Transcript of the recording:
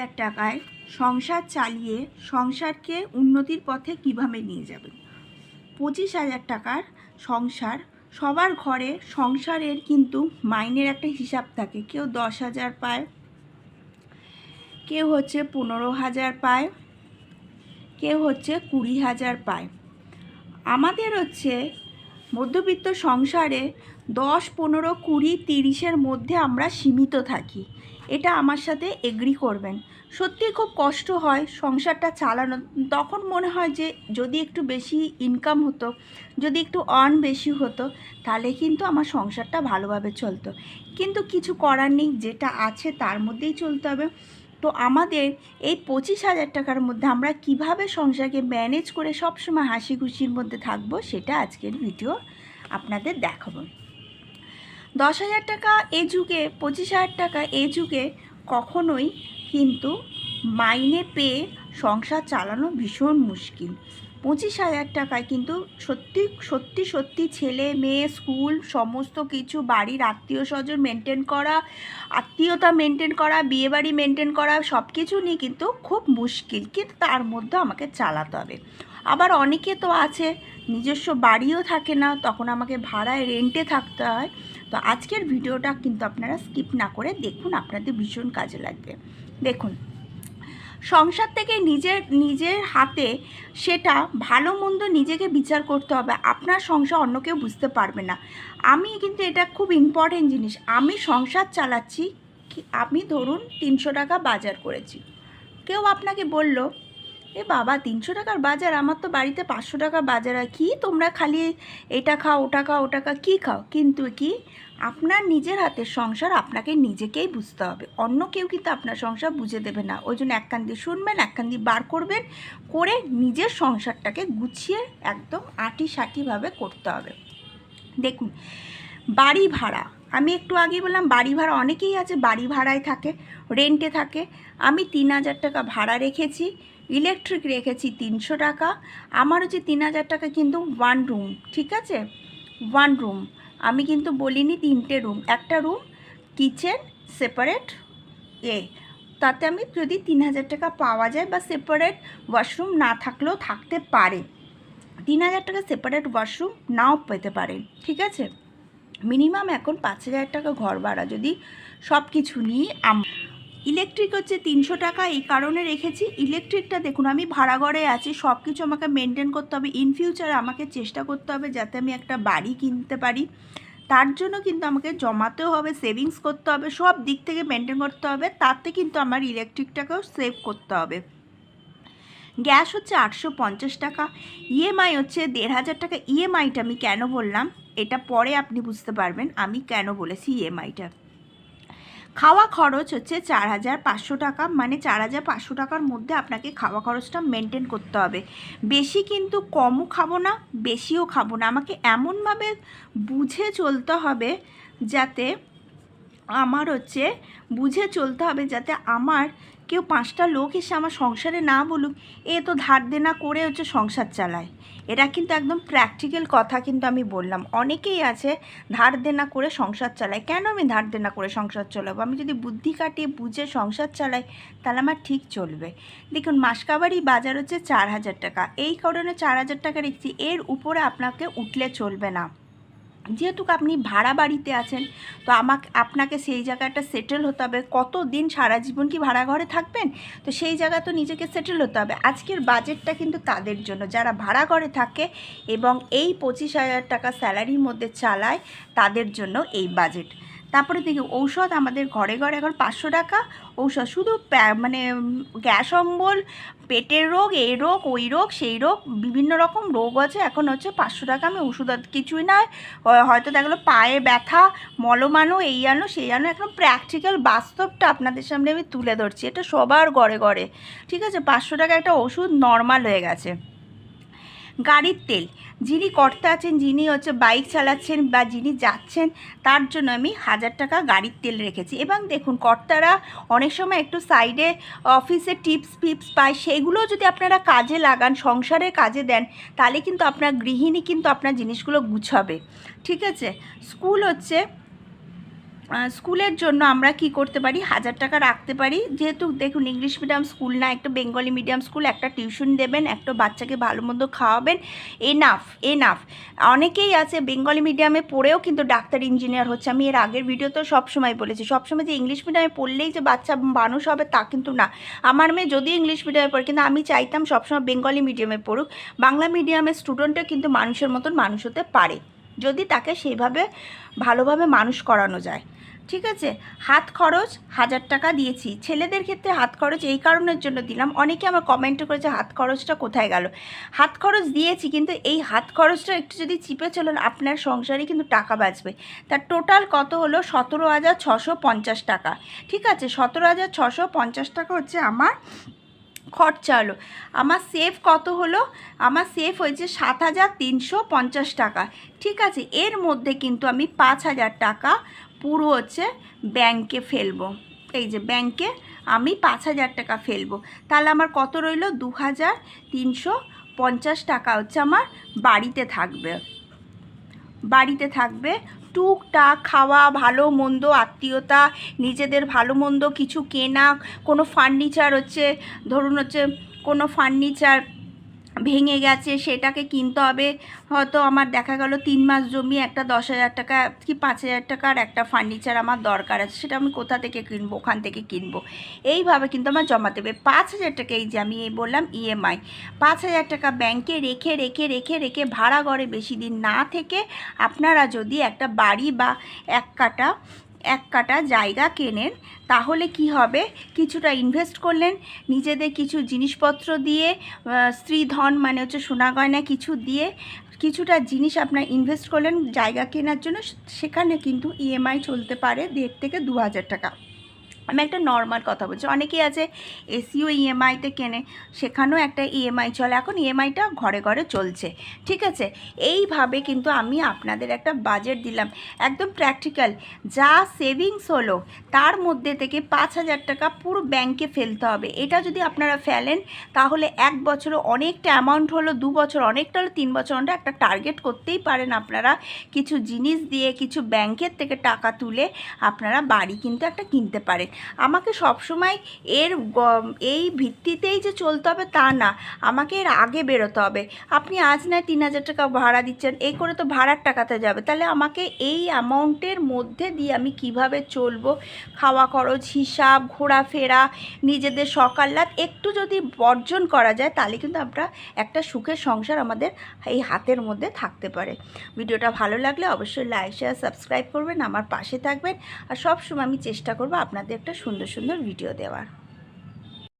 হাজার টাকায় সংসার চালিয়ে সংসারকে উন্নতির পথে কীভাবে নিয়ে যাবেন? পঁচিশ হাজার টাকার সংসার, সবার ঘরে সংসারের কিন্তু মাইনের একটা হিসাব থাকে। কেউ দশ হাজার পায়, কেউ হচ্ছে পনেরো হাজার পায়, কেউ হচ্ছে কুড়ি হাজার পায়। আমাদের হচ্ছে মধ্যবিত্ত সংসারে দশ, পনেরো, কুড়ি, তিরিশের মধ্যে আমরা সীমিত থাকি। এটা আমার সাথে এগ্রি করবেন। সত্যি খুব কষ্ট হয় সংসারটা চালানো। তখন মনে হয় যে যদি একটু বেশি ইনকাম হতো, যদি একটু আর্ন বেশি হতো, তাহলে কিন্তু আমার সংসারটা ভালোভাবে চলতো। কিন্তু কিছু করার নেই, যেটা আছে তার মধ্যেই চলতে হবে। তো আমাদের এই পঁচিশ হাজার টাকার মধ্যে আমরা কীভাবে সংসারকে ম্যানেজ করে সবসময় হাসি খুশির মধ্যে থাকব, সেটা আজকের ভিডিও আপনাদের দেখাবো। দশ হাজার টাকা এ যুগে, পঁচিশ হাজার টাকা এ যুগে কখনোই কিন্তু মাইনে পেয়ে সংসার চালানো ভীষণ মুশকিল। পঁচিশ হাজার টাকায় কিন্তু সত্যি সত্যি সত্যি ছেলে, মেয়ে, স্কুল, সমস্ত কিছু বাড়ির আত্মীয় স্বজন মেনটেন করা, আত্মীয়তা মেনটেন করা, বিয়েবাড়ি মেনটেন করা সব কিছু নিয়ে কিন্তু খুব মুশকিল। কিন্তু তার মধ্যে আমাকে চালাতে হবে। আবার অনেকে তো আছে, নিজস্ব বাড়িও থাকে না, তখন আমাকে ভাড়ায় রেন্টে থাকতে হয়। তো আজকের ভিডিওটা কিন্তু আপনারা স্কিপ না করে দেখুন আপনাদের ভীষণ কাজে লাগবে। দেখুন, সংসার থেকে নিজের নিজের হাতে সেটা ভালো মন্দ নিজেকে বিচার করতে হবে। আপনার সংসার অন্য কেউ বুঝতে পারবে না। আমি কিন্তু এটা খুব ইম্পর্টেন্ট জিনিস। আমি সংসার চালাচ্ছি আমি ধরুন তিনশো টাকা বাজার করেছি। কেউ আপনাকে বলল এ বাবা, তিনশো টাকার বাজার? আমার তো বাড়িতে পাঁচশো টাকার বাজার হয় কী? তোমরা খালি এটা খাও, ওটা খাও ওটা খাও, কী খাও? কিন্তু কি, আপনার নিজের হাতের সংসার আপনাকে নিজেকেই বুঝতে হবে। অন্য কেউ কিন্তু আপনার সংসার বুঝে দেবে না। ওই জন্য একখান দিয়ে শুনবেন, একখান দিয়ে বার করবেন, করে নিজের সংসারটাকে গুছিয়ে একদম আটি সাটিভাবে করতে হবে। দেখুন, বাড়ি ভাড়া। আমি একটু আগেই বললাম, বাড়ি ভাড়া অনেকেই আছে, বাড়ি ভাড়ায় থাকে রেন্টে থাকে। আমি তিন হাজার টাকা ভাড়া রেখেছি ইলেকট্রিক রেখেছি তিনশো টাকা। আমার হচ্ছে তিন হাজার টাকা কিন্তু ওয়ান রুম ঠিক আছে? ওয়ান রুম আমি কিন্তু বলিনি তিনটে রুম একটা রুম কিচেন সেপারেট এ তাতে আমি যদি তিন হাজার টাকা পাওয়া যায় বা সেপারেট ওয়াশরুম না থাকলেও থাকতে পারে। তিন হাজার টাকা সেপারেট ওয়াশরুম নাও পেতে পারেন ঠিক আছে? মিনিমাম এখন পাঁচ হাজার টাকা ঘর ভাড়া যদি সব কিছু আম ইলেকট্রিক হচ্ছে তিনশো টাকা, এই কারণে রেখেছি। ইলেকট্রিকটা দেখুন, আমি ভাড়া ঘরে আছি সব কিছু আমাকে মেনটেন করতে হবে। ইন ফিউচার আমাকে চেষ্টা করতে হবে যাতে আমি একটা বাড়ি কিনতে পারি। তার জন্য কিন্তু আমাকে জমাতেও হবে সেভিংস করতে হবে, সব দিক থেকে মেনটেন করতে হবে। তাতে কিন্তু আমার ইলেকট্রিকটাকেও সেভ করতে হবে। গ্যাস হচ্ছে আটশো পঞ্চাশ টাকা। ইএমআই হচ্ছে দেড় হাজার টাকা। ইএমআইটা আমি কেন বললাম? এটা পরে আপনি বুঝতে পারবেন আমি কেন বলেছি ইএমআইটা খাওয়া খরচ হচ্ছে চার হাজার পাঁচশো টাকা। মানে চার হাজার পাঁচশো টাকার মধ্যে আপনাকে খাওয়া খরচটা মেনটেন করতে হবে। বেশি কিন্তু কমও খাব না, বেশিও খাব না। আমাকে এমনভাবে বুঝে চলতে হবে যাতে আমার হচ্ছে, বুঝে চলতে হবে যাতে আমার কেউ পাঁচটা লোক এসে আমার সংসারে না বলুক, এ তো ধার দেনা করে হচ্ছে সংসার চালায়। এটা কিন্তু একদম প্র্যাকটিক্যাল কথা কিন্তু আমি বললাম। অনেকেই আছে ধার দেনা করে সংসার চালায়। কেন আমি ধার দেনা করে সংসার চালাবো? আমি যদি বুদ্ধি কাটিয়ে বুঝে সংসার চালাই, তাহলে আমার ঠিক চলবে। দেখুন মাসকাবারি বাজার হচ্ছে চার হাজার টাকা। এই কারণে চার হাজার টাকা রেখেছি। এর উপরে আপনাকে উঠলে চলবে না। যেহেতু আপনি ভাড়া বাড়িতে আছেন, তো আমাকে, আপনাকে সেই জায়গাটা সেটেল হতে হবে। কত দিন সারা জীবন কি ভাড়া ঘরে থাকবেন? তো সেই জায়গা তো নিজেকে সেটেল হতে হবে। আজকের বাজেটটা কিন্তু তাদের জন্য। যারা ভাড়া ঘরে থাকে এবং এই পঁচিশ হাজার টাকা স্যালারির মধ্যে চালায়, তাদের জন্য এই বাজেট তারপরে দেখি ঔষধ আমাদের ঘরে ঘরে এখন পাঁচশো টাকা। ঔষধ শুধু মানে গ্যাস অম্বল, পেটের রোগ, এই রোগ, ওই রোগ, সেই রোগ, বিভিন্ন রকম রোগ আছে। এখন হচ্ছে পাঁচশো টাকা, আমি ওষুধ কিছুই নয়। হয়তো দেখা গেলো পায়ে ব্যথা মলমানো এই আনো, সেই আনো একদম প্র্যাকটিক্যাল বাস্তবটা আপনাদের সামনে আমি তুলে ধরছি। এটা সবার ঘরে ঘরে। ঠিক আছে, পাঁচশো টাকা একটা ওষুধ নর্মাল হয়ে গেছে। গাড়ির তেল। যিনি কর্তা আছেন, যিনি হচ্ছে বাইক চালাচ্ছেন বা যিনি যাচ্ছেন, তার জন্য আমি হাজার টাকা গাড়ির তেল রেখেছি। এবং দেখুন, কর্তারা অনেক সময় একটু সাইডে অফিসে টিপস ফিপস পায়। সেইগুলো যদি আপনারা কাজে লাগান, সংসারে কাজে দেন, তাহলে কিন্তু আপনার গৃহিণী কিন্তু আপনার জিনিসগুলো গুছাবে। ঠিক আছে? স্কুল হচ্ছে স্কুলের জন্য আমরা কি করতে পারি? হাজার টাকা রাখতে পারি। যেহেতু দেখুন ইংলিশ মিডিয়াম স্কুল না, একটা বেঙ্গলি মিডিয়াম স্কুল একটা টিউশন দেবেন, একটা বাচ্চাকে ভালো মন্দ খাওয়াবেন এনাফ এনাফ অনেকেই আছে বেঙ্গলি মিডিয়ামে পড়েও কিন্তু ডাক্তার ইঞ্জিনিয়ার হচ্ছে। আমি এর আগের ভিডিওতেও সবসময় বলেছি, সবসময় যে ইংলিশ মিডিয়ামে পড়লেই যে বাচ্চা মানুষ হবে তা কিন্তু না। আমার মেয়ে যদিও ইংলিশ মিডিয়ামে পড়ে, কিন্তু আমি চাইতাম সবসময় বেঙ্গলি মিডিয়ামে পড়ুক। বাংলা মিডিয়ামের স্টুডেন্টও কিন্তু মানুষের মতন মানুষ হতে পারে। যদি তাকে সেইভাবে ভালোভাবে মানুষ করানো যায়। ঠিক আছে? হাত খরচ হাজার টাকা দিয়েছি। ছেলেদের ক্ষেত্রে হাত খরচ এই কারণের জন্য দিলাম। অনেকে আমার কমেন্ট করেছে, হাত খরচটা কোথায় গেল? হাত খরচ দিয়েছি, কিন্তু এই হাত খরচটা একটু যদি চিপে চলেন, আপনার সংসারে কিন্তু টাকা বাঁচবে। তার টোটাল কত হলো? সতেরো হাজার ছশো পঞ্চাশ টাকা। ঠিক আছে? সতেরো হাজার ছশো পঞ্চাশ টাকা হচ্ছে আমার খরচা হলো। আমার সেফ কত হলো? আমার সেফ হয়েছে সাত হাজার তিনশো পঞ্চাশ টাকা। ঠিক আছে? এর মধ্যে কিন্তু আমি পাঁচ হাজার টাকা পুরো হচ্ছে ব্যাংকে ফেলব। এই যে ব্যাংকে আমি পাঁচ হাজার টাকা ফেলব। তাহলে আমার কত রইল? দু হাজার তিনশো পঞ্চাশ টাকা হচ্ছে আমার বাড়িতে থাকবে। বাড়িতে থাকবে। টুকটাক খাওয়া, ভালো মন্দ, আত্মীয়তা, নিজেদের ভালো মন্দ কিছু কেনা, কোনো ফার্নিচার হচ্ছে, ধরুন হচ্ছে কোনো ফার্নিচার ভেঙে গেছে, সেটাকে কিনতে হবে। হয়তো আমার দেখা গেল তিন মাস জমি, একটা দশ হাজার টাকা কি পাঁচ হাজার টাকার একটা ফার্নিচার আমার দরকার আছে, সেটা আমি কোথা থেকে কিনবো, ওখান থেকে কিনবো। এইভাবে কিন্তু আমার জমাতে হবে। পাঁচ হাজার টাকা এই যে আমি এই বললাম ইএমআই পাঁচ হাজার টাকা ব্যাংকে রেখে রেখে রেখে রেখে ভাড়া ঘরে বেশি দিন না থেকে আপনারা যদি একটা বাড়ি বা এক কাটা এক কাটা জায়গা কেনেন, তাহলে কি হবে? কিছুটা ইনভেস্ট করলেন, নিজেদের কিছু জিনিসপত্র দিয়ে স্ত্রী ধন মানে হচ্ছে সোনা গয়না কিছু দিয়ে কিছুটা জিনিস আপনার ইনভেস্ট করলেন জায়গা কেনার জন্য, সেখানে কিন্তু ইএমআই চলতে পারে দেড় থেকে দু হাজার টাকা। আমি একটা নর্মাল কথা বলছি। অনেকেই আছে এসিও ইএমআইতে কেনে, সেখানেও একটা ইএমআই চলে। এখন ইএমআইটা ঘরে ঘরে চলছে, ঠিক আছে? এইভাবে কিন্তু আমি আপনাদের একটা বাজেট দিলাম। একদম প্র্যাকটিক্যাল যা সেভিংস হলো, তার মধ্যে থেকে পাঁচ হাজার টাকা পুরো ব্যাংকে ফেলতে হবে। এটা যদি আপনারা ফেলেন, তাহলে এক বছরে অনেকটা অ্যামাউন্ট হলো, দু বছর অনেকটা হলো, তিন বছর অনেকটা একটা টার্গেট করতেই পারেন আপনারা। কিছু জিনিস দিয়ে, কিছু ব্যাংকের থেকে টাকা তুলে আপনারা বাড়ি কিন্তু একটা কিনতে পারেন। আমাকে সবসময় এর এই ভিত্তিতেই যে চলতে হবে তা না, আমাকে এর আগে বেরোতে হবে। আপনি আজ নয় তিন হাজার টাকা ভাড়া দিচ্ছেন, এই করে তো ভাড়ার টাকাতে যাবে। তাহলে আমাকে এই অ্যামাউন্টের মধ্যে দিয়ে আমি কীভাবে চলবো? খাওয়া খরচ, হিসাব, ঘোরাফেরা, নিজেদের সকাল্লাত একটু যদি বর্জন করা যায়, তাহলে কিন্তু আমরা একটা সুখের সংসার আমাদের এই হাতের মধ্যে থাকতে পারে। ভিডিওটা ভালো লাগলে অবশ্যই লাইক শেয়ার সাবস্ক্রাইব করবেন, আমার পাশে থাকবেন। আর সবসময় আমি চেষ্টা করব আপনাদের একটা সুন্দর সুন্দর ভিডিও দেওয়ার